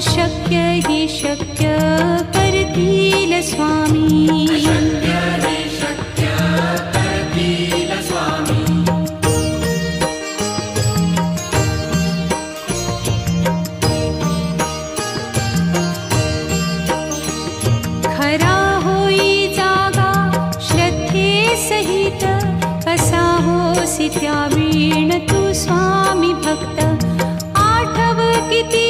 शक्य हि शक्य स्वामी। खरा होई जागा श्रद्धे सहित कसा होसि वीण तु स्वामी भक्त? आठव किती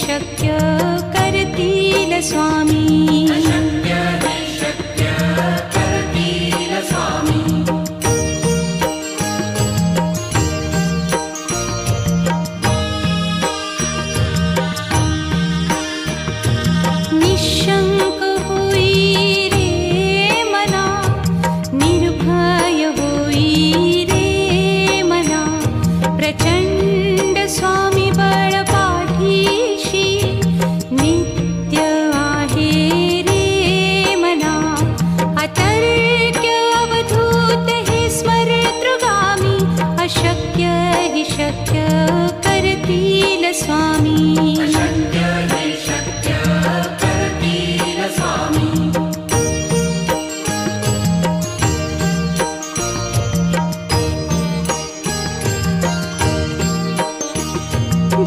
शक्य करतील स्वामी.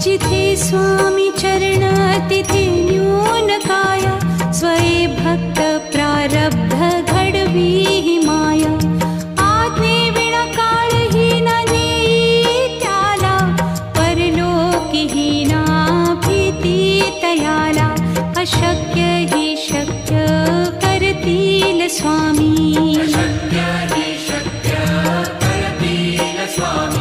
जिथे स्वामी चरणतिथिन्यूनकाय स्वयम् भक्तप्रारब्धगढवीमाय आग्निकालहीना नीत्याला परलोकिहीनाप्रीति तया अशक्य हि शक्य करतील स्वामी। अशक्य हि शक्य करतील स्वामी।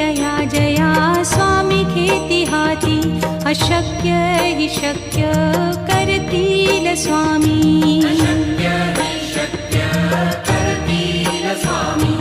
जया जया स्वामी केतिहाति अशक्य हि शक्य करतील स्वामी। अशक्य हि शक्य करतील स्वामी।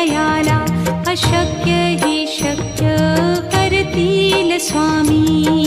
हृदयाला अशक्य ही शक्य करतील स्वामी.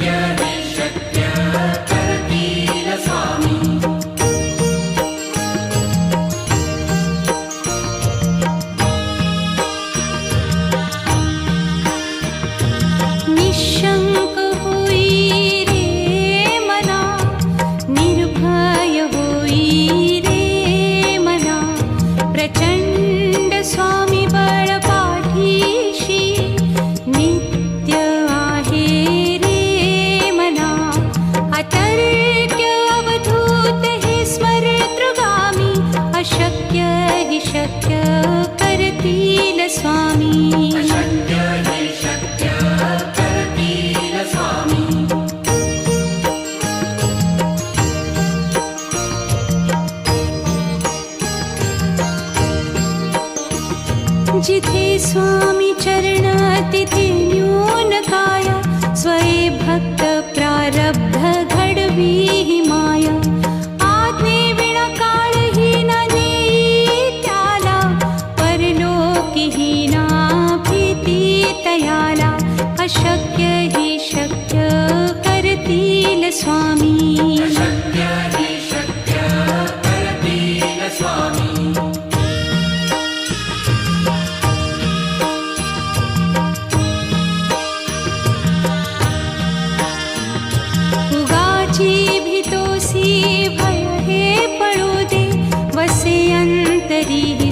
जिथे स्वामी चरण तिथे न्यून काय स्वये भक्त प्रारब्ध घडवी माया। आज्ञे विणा काळही न नेई त्याला ना अशक्य हि शक्य करतील स्वामी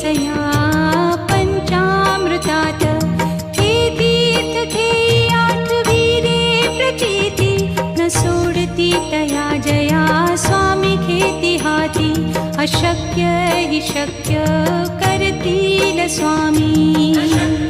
सया पञ्चामृतात् हे तीर्थ न तया जया स्वामी खेती अशक्य ही शक्य करती न स्वामी।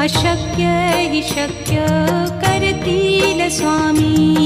अशक्य तिशक्य करतील स्वामी।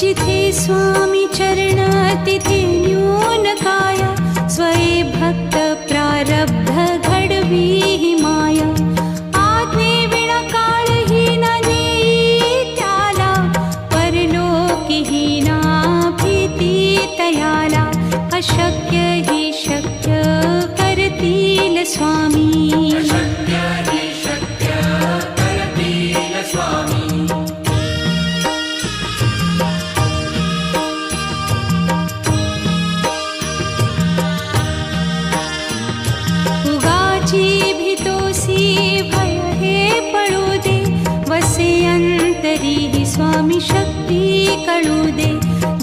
जिथे स्वामी चरणातिथिन्यूनकाय स्वये भक्त प्रारब्ध भक्तप्रारब्धगढवी माया। आत्मेवणकालहीना नीत्याला परलोकिहीना प्रीति तयाला अशक्य हि शक्य करतील स्वामी।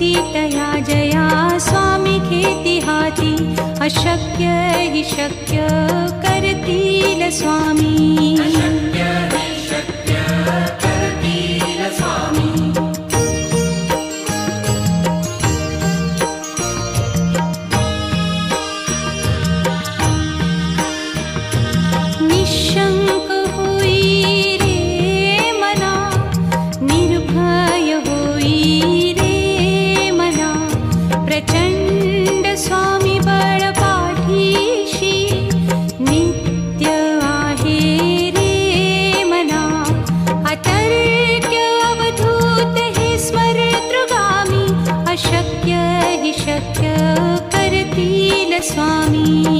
खेती तया जया स्वामी खेती हाती। अशक्य हि शक्य करतील स्वामी। स्वामी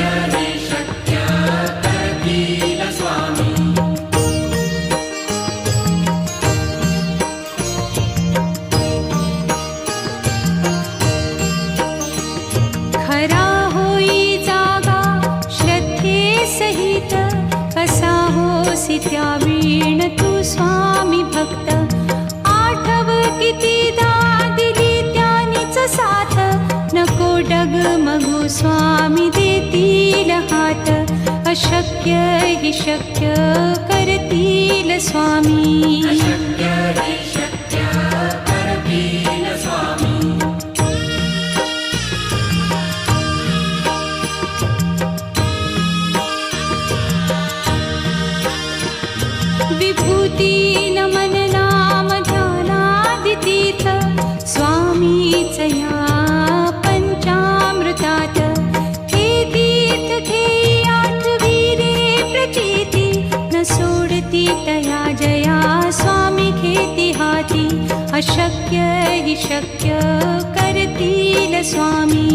विभूती नमन नाम ध्यानादितीर्थ स्वामीच या पंचामृतात हे तीर्थ घे न सोडती जया स्वामी घेती अशक्य हि शक्य करतील स्वामी।